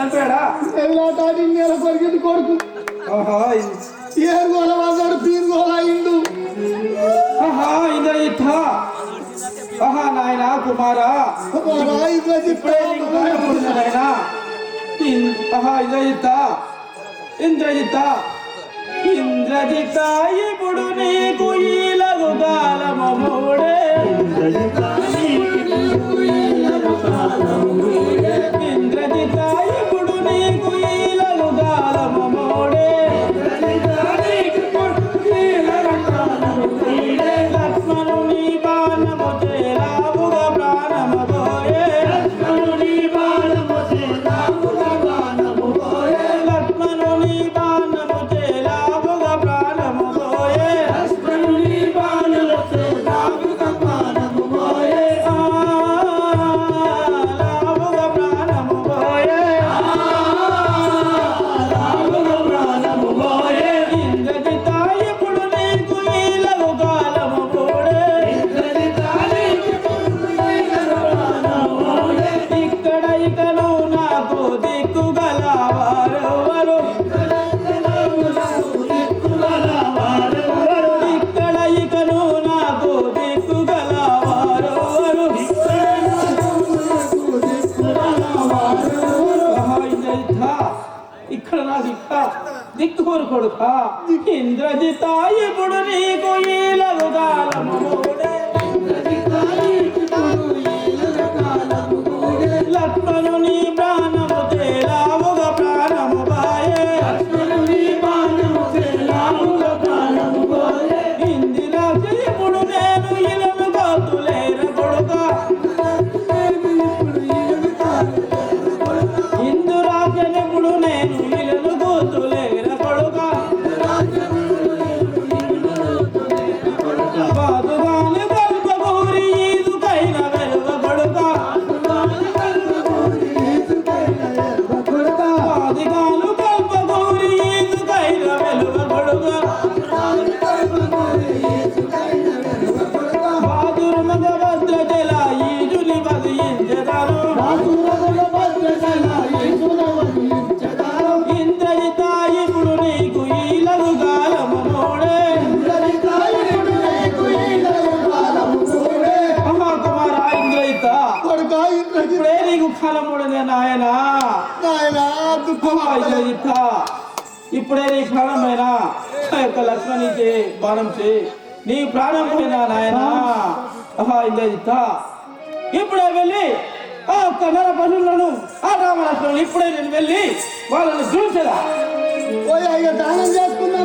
చంపాడా? ఎదులాటాడి నేల కొరికింది? కొడుకు గోల గోల అయిండు. ఆహా ఇంద్రజిత్ నాయన కుమారా. ఇట్లా ఇప్పుడే ఆహా ఇంద్రజిత్ ఇంద్రజిత్ ఇంద్రజిత్ ఇప్పుడు నీకు కాలము మూడే. ఇంద్రజిత్ దిక్కు కొడుక ఇంద్రజిత ఇప్పుడు నీకు ఈలగు కాలము పోడే మూడదే నాయన. నాయన ఇంద్రజిత ఇప్పుడే నీ ప్రాణమైన ఆ యొక్క లక్ష్మణి చే బాణం చే నీ ప్రాణం పోయినా నాయన. ఇంద్రజిత ఇప్పుడే వెళ్ళి ఆ ఒక్క నర పనులను ఆ రామలక్ష్మణులు ఇప్పుడే నేను వెళ్ళి వాళ్ళని చూసేదా దానం చేస్తా.